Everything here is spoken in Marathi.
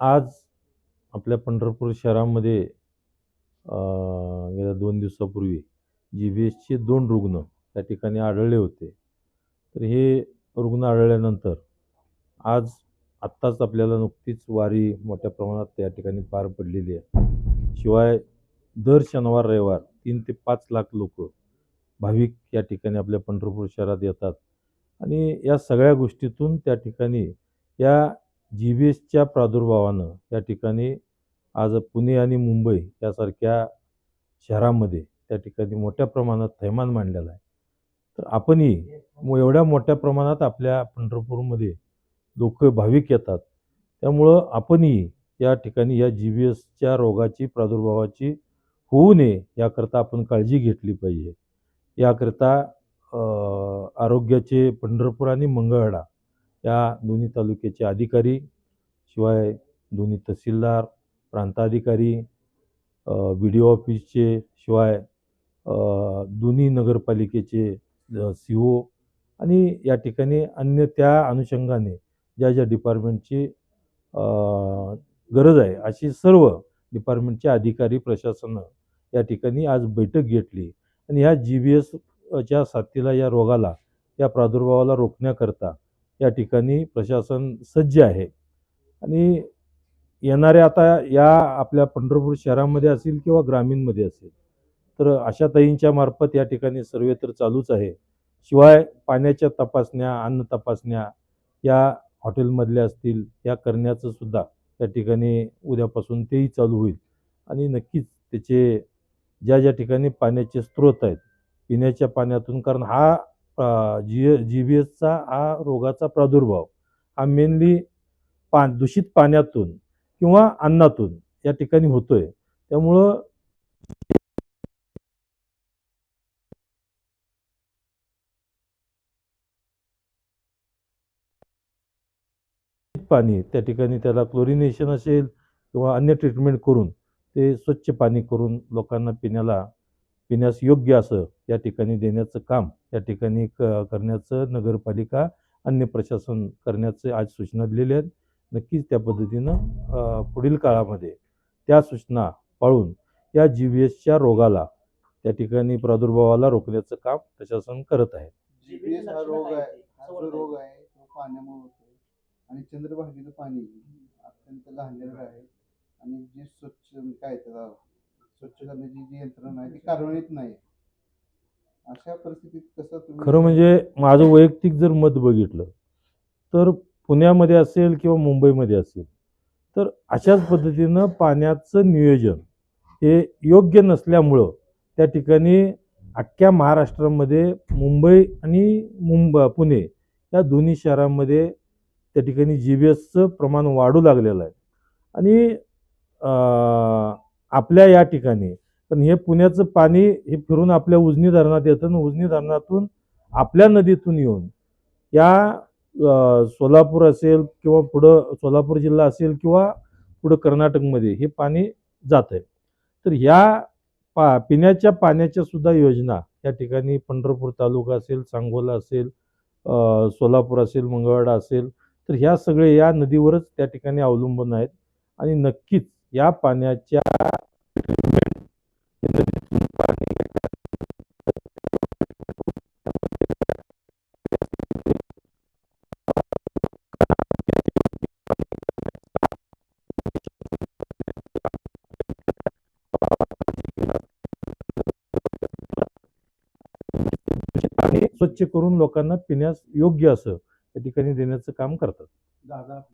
आज आपल्या पंढरपूर शहरामध्ये गेल्या दोन दिवसापूर्वी जी बी एसचे दोन रुग्ण त्या ठिकाणी आढळले होते. तर हे रुग्ण आढळल्यानंतर आज आत्ताच आपल्याला नुकतीच वारी मोठ्या प्रमाणात त्या ठिकाणी पार पडलेली आहे. शिवाय दर शनिवार रविवार तीन ते पाच लाख लोक भाविक या ठिकाणी आपल्या पंढरपूर शहरात येतात. आणि या सगळ्या गोष्टीतून त्या ठिकाणी या जी बी एसच्या प्रादुर्भावानं या ठिकाणी आज पुणे आणि मुंबई यासारख्या शहरामध्ये त्या ठिकाणी मोठ्या प्रमाणात थैमान मांडलेला आहे. तर आपणही एवढ्या मोठ्या प्रमाणात आपल्या पंढरपूरमध्ये लोक भाविक येतात. त्यामुळं आपणही या ठिकाणी या जी बी एसच्या रोगाची प्रादुर्भावाची होऊ नये याकरता आपण काळजी घेतली पाहिजे. याकरता आरोग्याचे पंढरपूर आणि मंगळवेढा त्या दोन्ही तालुक्याचे अधिकारी शिवाय दोन्ही तहसीलदार प्रांताधिकारी बी डी ओ ऑफिसचे शिवाय दोन्ही नगरपालिकेचे सी ओ आणि या ठिकाणी अन्य त्या अनुषंगाने ज्या ज्या डिपार्टमेंटची गरज आहे अशी सर्व डिपार्टमेंटचे अधिकारी प्रशासनं या ठिकाणी आज बैठक घेतली आणि ह्या जी बी एसच्या साथीला या रोगाला या प्रादुर्भावाला रोखण्याकरता या ठिकाणी प्रशासन सज्ज आहे. आणि येणाऱ्या आता या आपल्या पंढरपूर शहरामध्ये असेल किंवा ग्रामीणमध्ये असेल तर अशा ताईंच्या मार्फत या ठिकाणी सर्वे तर चालूच आहे. शिवाय पाण्याच्या तपासण्या अन्न तपासण्या या हॉटेलमधल्या असतील या करण्याचं सुद्धा या ठिकाणी उद्यापासून तेही चालू होईल. आणि नक्कीच त्याचे ज्या ज्या ठिकाणी पाण्याचे स्रोत आहेत पिण्याच्या पाण्यातून कारण हा जी जी बी एसचा हा रोगाचा प्रादुर्भाव हा मेनली पा दूषित पाण्यातून किंवा अन्नातून या ठिकाणी होतोय. त्यामुळं पाणी त्या ठिकाणी त्याला क्लोरिनेशन असेल किंवा अन्य ट्रीटमेंट करून ते स्वच्छ पाणी करून लोकांना पिण्याला पिण्यास योग्य असं या ठिकाणी देण्याचं काम या ठिकाणी क करण्याचं नगरपालिका अन्य प्रशासन करण्याचे आज सूचना दिलेल्या आहेत. नक्कीच त्या पद्धतीनं पुढील काळामध्ये त्या सूचना पाळून या जी बी एसच्या रोगाला त्या ठिकाणी प्रादुर्भावाला रोखण्याचं काम प्रशासन करत आहे. जीपीएस हा रोग आहे हा जो रोग आहे तो पाण्यामुळे होतो आणि चंद्रभागेचं पाणी अत्यंत घाणेरडं आहे. आणि जी स्वच्छ काय त्याला स्वच्छ करण्याची जी यंत्रणा आहे ती कार्यान्वित नाही. अशा परिस्थितीत कसं तुम्ही खरं म्हणजे माझं वैयक्तिक जर मत बघितलं तर पुण्यामध्ये असेल किंवा मुंबईमध्ये असेल तर अशाच पद्धतीनं पाण्याचं नियोजन हे योग्य नसल्यामुळं त्या ठिकाणी अख्ख्या महाराष्ट्रामध्ये मुंबई आणि मुंब पुणे या दोन्ही शहरांमध्ये त्या ठिकाणी जी बी एसचं प्रमाण वाढू लागलेलं आहे. आणि आपल्या या ठिकाणी पण हे पुण्याचं पाणी हे फिरून आपल्या उजनी धरणात येतं आणि उजनी धरणातून आपल्या नदीतून येऊन या सोलापूर असेल किंवा पुढं सोलापूर जिल्हा असेल किंवा पुढं कर्नाटकमध्ये हे पाणी जात आहे. तर ह्या पा पिण्याच्या पाण्याच्या सुद्धा योजना या ठिकाणी पंढरपूर तालुका असेल सांगोला असेल सोलापूर असेल मंगळवाडा असेल तर ह्या सगळे या नदीवरच त्या ठिकाणी अवलंबून आहेत. आणि नक्कीच या पाण्याच्या स्वच्छ करून लोकांना पिण्यास योग्य असं या ठिकाणी देण्याचं काम करतात. दादा